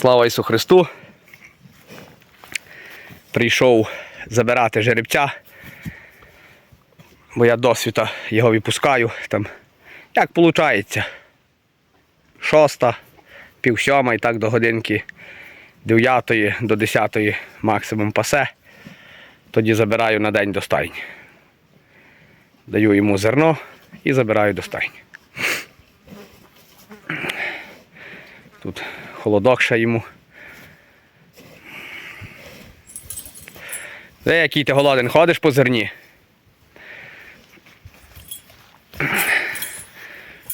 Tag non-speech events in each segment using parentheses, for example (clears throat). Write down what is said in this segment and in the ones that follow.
Слава Ісу Христу. Прийшов забирати жеребця, бо я досвіта його випускаю. Там, як виходить, шоста, пів сьома і так до годинки 9 до 10 максимум пасе. Тоді забираю на день до стайні. Даю йому зерно і забираю до стайні. Тут холодок ще йому. Де який ти голоден, ходиш по зерні?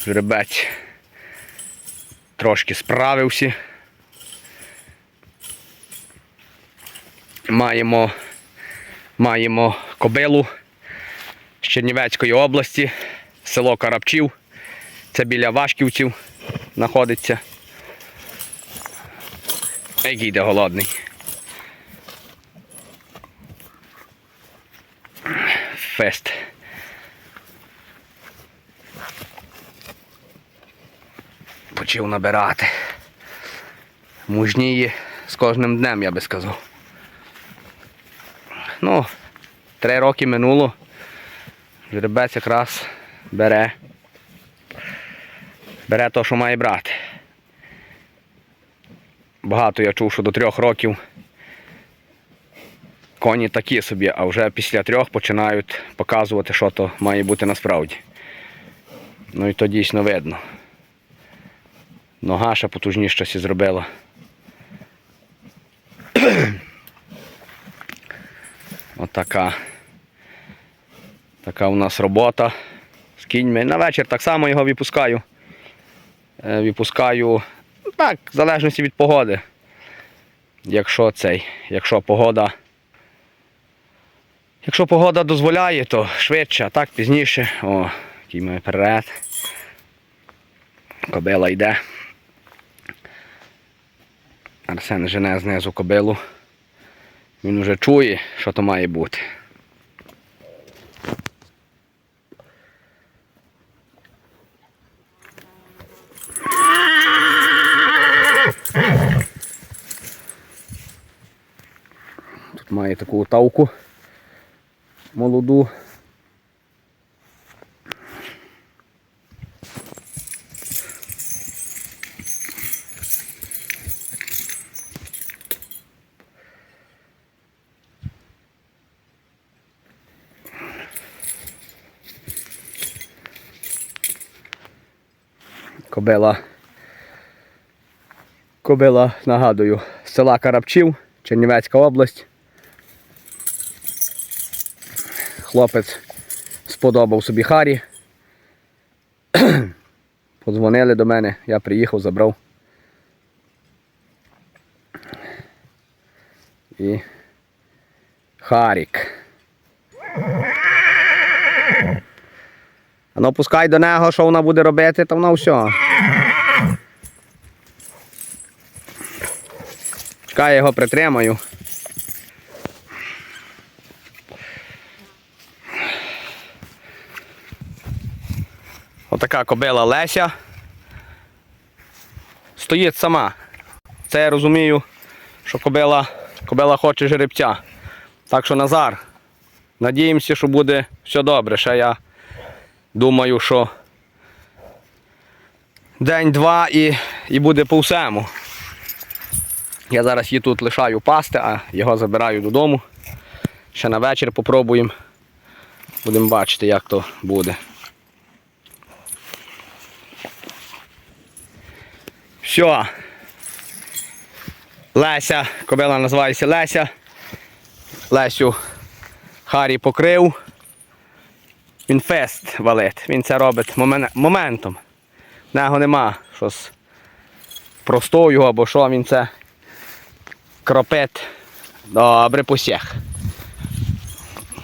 Жеребець трошки справився. Маємо, маємо кобилу з Чернівецької області, село Карапчів. Це біля Вашківців знаходиться. Який йде голодний. Фест. Почав набирати. Мужніє з кожним днем, я би сказав. Ну, три роки минуло. Жеребець якраз бере. Бере те, що має брати. Багато я чув, що до трьох років коні такі собі, а вже після трьох починають показувати, що то має бути насправді. Ну і то дійсно видно. Нога ще потужніше сі зробила. (clears throat) Отака. Така у нас робота з кіньми. На вечір так само його випускаю. Е, Випускаю так, в залежності від погоди. Якщо цей, якщо погода. Якщо погода дозволяє, то швидше, а так пізніше. О, який має перед. Кобила йде. Арсен жене знизу кобилу. Він вже чує, що то має бути. Має таку тавку молоду. Кобила. Кобила, нагадую, села Карапчів, Чернівецька область. Хлопець сподобав собі Харі. (clears throat) Подзвонили до мене, я приїхав, забрав. І Харік. А ну пускай до нього, що вона буде робити, то вона все. Чекай, я його притримаю. Отака кобила Леся. Стоїть сама. Це я розумію, що кобила, кобила хоче жеребця. Так що Назар, надіємося, що буде все добре. Ще я думаю, що день-два і, і буде по всему. Я зараз її тут лишаю пасти, а його забираю додому. Ще на вечір попробуємо. Будемо бачити, як то буде. Все. Леся, кобила називається Леся. Лесю Харі покрив. Він фест валить. Він це робить момен- моментом. В нього нема щось простою або що, він це кропить добре посіх.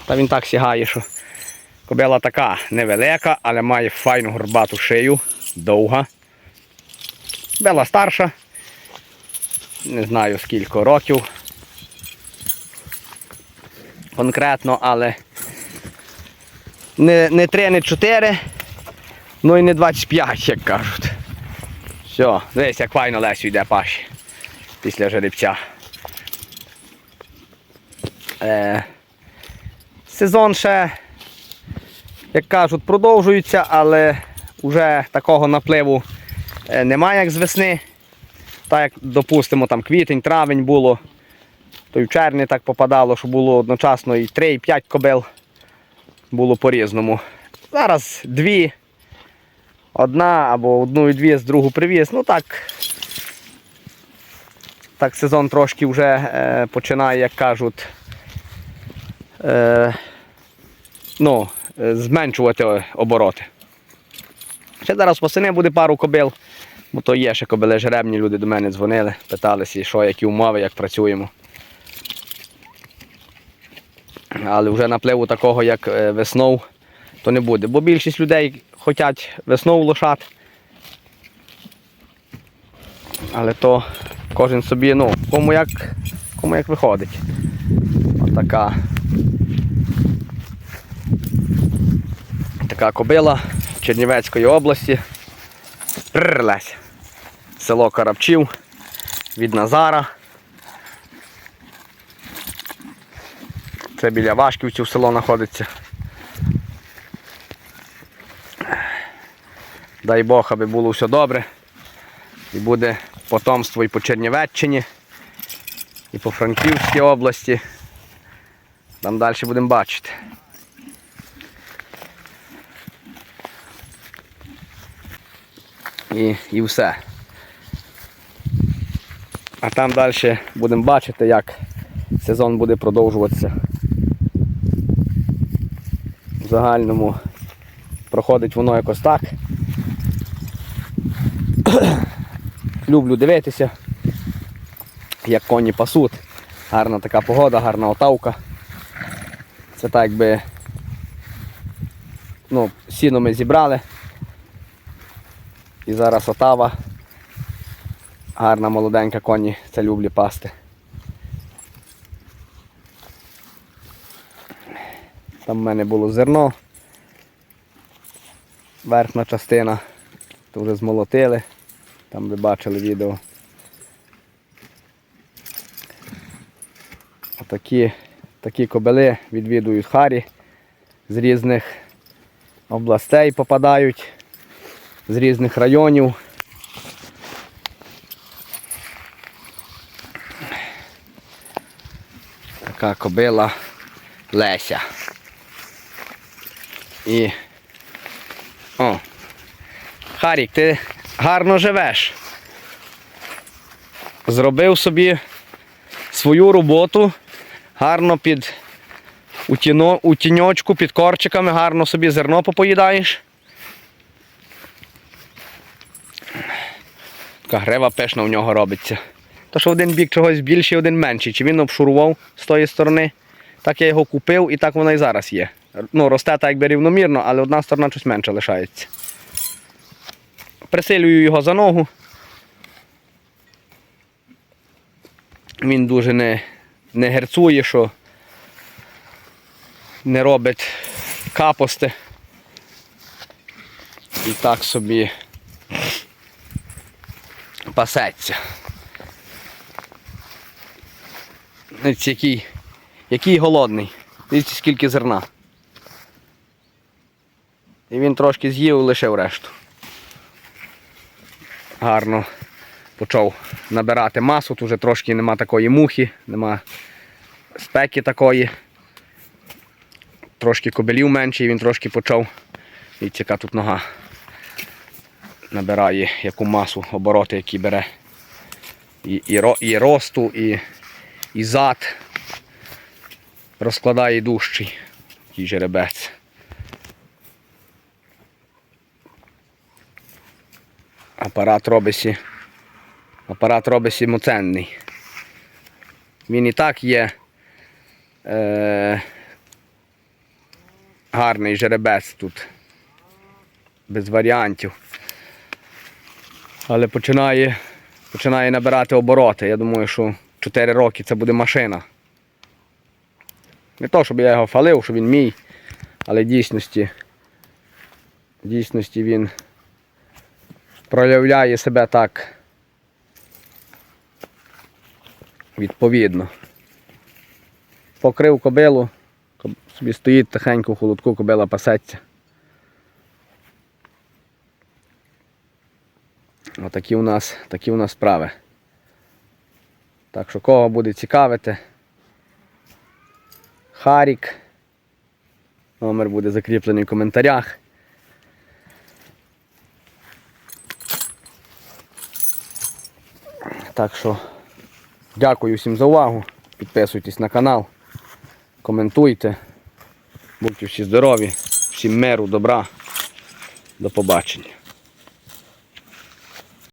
Та він так сягає, що кобила така невелика, але має файну горбату шию, довга. Бела старша. Не знаю скільки років. Конкретно, але не, не 3, не 4, ну і не 25, як кажуть. Все, дивись, як файно Лесю йде паші. після жеребця. Е, сезон ще, як кажуть, продовжується, але вже такого напливу е, немає, як з весни. Так як, допустимо, там квітень, травень було, то й в червні так попадало, що було одночасно і 3, і 5 кобил. Було по-різному. Зараз дві, одна або одну і дві з другу привіз. Ну так, так сезон трошки вже е, починає, як кажуть, е, ну, е, зменшувати обороти. Ще зараз восени буде пару кобил, бо то є ще кобили жеребні, люди до мене дзвонили, питалися, що, які умови, як працюємо. Але вже напливу такого, як е, веснов, то не буде. Бо більшість людей хочуть веснов лошад. Але то кожен собі, ну, кому як, кому як виходить. Отака. Така кобила Чернівецької області. Пррлесь. Село Карабчів від Назара. Це біля Вашківців село знаходиться. Дай Бог, аби було все добре. І буде потомство і по Чернівеччині, і по Франківській області. Там далі будемо бачити. І, і все. А там далі будемо бачити, як сезон буде продовжуватися. В загальному проходить воно якось так. (clears throat) Люблю дивитися, як коні пасуть. Гарна така погода, гарна отавка. Це так якби ну, сіно ми зібрали. І зараз отава. Гарна молоденька коні, це люблю пасти. Там в мене було зерно. Верхня частина. То вже змолотили. Там ви бачили відео. Отакі такі кобили відвідують Харі з різних областей попадають, з різних районів. Така кобила Леся. І. О. Харік, ти гарно живеш. Зробив собі свою роботу, гарно під у, тіньочку, під корчиками, гарно собі зерно попоїдаєш. Така грива пишна в нього робиться. То що один бік чогось більший, один менший. Чи він обшурував з тої сторони, так я його купив і так воно і зараз є. Ну, росте так якби рівномірно, але одна сторона щось менше лишається. Присилюю його за ногу. Він дуже не, не герцує, що не робить капости. І так собі пасеться. Дивіться, який, який голодний. Дивіться, скільки зерна. І він трошки з'їв і лишив решту. Гарно почав набирати масу, тут вже трошки нема такої мухи, нема спеки такої. Трошки кобелів менше і він трошки почав. Дивіться, яка тут нога набирає яку масу обороти, які бере. І, і, і росту, і, і зад. Розкладає дужчий такий жеребець. Апарат робиться. Апарат робиться моценний. Він і так є е, гарний жеребець тут. Без варіантів. Але починає, починає набирати обороти. Я думаю, що 4 роки це буде машина. Не то, щоб я його фалив, що він мій, але в дійсності, в дійсності він проявляє себе так відповідно. Покрив кобилу, собі стоїть тихенько в холодку, кобила пасеться. Отакі у нас, такі у нас справи. Так що кого буде цікавити, Харік. Номер буде закріплений в коментарях. Так що дякую всім за увагу. Підписуйтесь на канал, коментуйте. Будьте всі здорові, всім миру, добра. До побачення.